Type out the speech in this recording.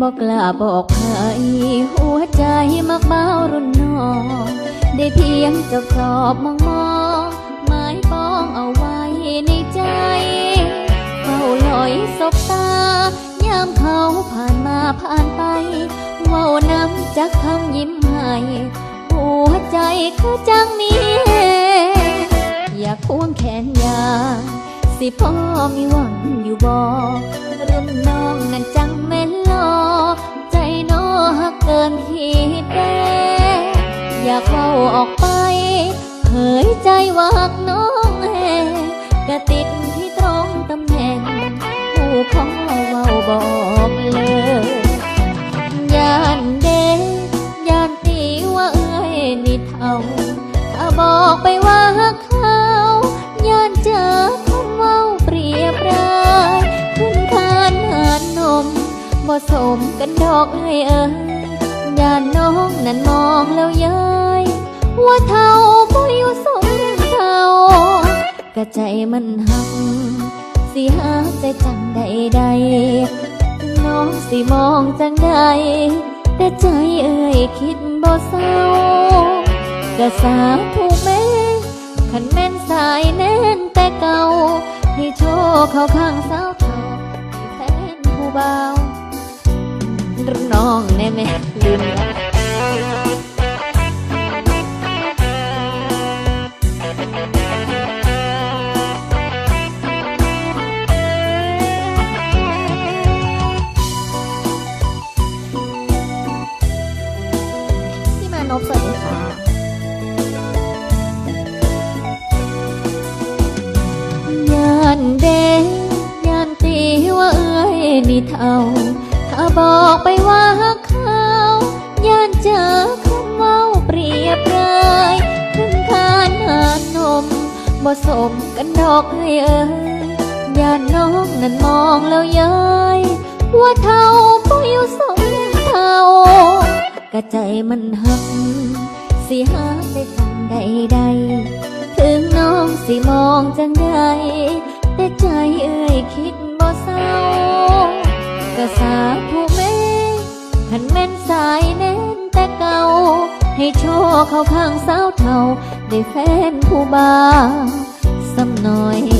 บอกกล้าบอกใครหัวใจมักเบารุนนองได้เพียงจบสอบมองมองหมายปองเอาไว้ในใจเฝ้าลอยสบตายามเขาผ่านมาผ่านไปเว้าน้ำจากคำยิ้มให้หัวใจคือจังมีอยากควงแขนยาสิพ่อมีหวังอยู่บ่รุ่ นน้องนั้นจังแม่นลอใจน้อหักเกินที่แปรอยากเข้าออกไปเผยใจว่าหักน้องแหกระติดที่ตรงตำแหน่งผู้ของเว้าบอกเลยยานเด้ยานตีว่าเอ้ยนี่เท่าถ้าบอกไปว่าเขายานเจอันดอกเอ้เอ้ยย่านน้องนั้นมองแล้วเย้ยว่าเท่าบ่อยู่สมเท่ากะใจมันหักสิหาใจจังใดใดๆน้องสิมองจังใดแต่ใจเอ่ยคิดบ่เศร้ากะสาถูกแม่ขันแม่นสายแน่นแต่เก่าให้โชว์เขาข้างสาวเท่าแฟนผู้เบา รุ่นน้องแน่แม่ลืมแล้วพี่มานพสวัสดีค่ะยานเดยานตีว่าเอ้ยนี่เท่า บอกไปว่าเขาย่านเจอคำเว้าเปรียบรายขึ้นคานหานมบ่สมกันดอกเอ้เอ้ยยานน้องนั้นมองแล้วเย้ยว่าเท่าบ่อยู่สมเท่ากะใจมันหักสิหาได้จังใดใดถึงน้องสิมองจังใดแต่ใจเอ่ยคิดบ่เศร้า กะสาผู้เม่ขันแม่นสายเน้นแต่เก่า ให้โชคเข้าข้างสาวเท่า ได้แฟนผู้บ่าวสำหน่อย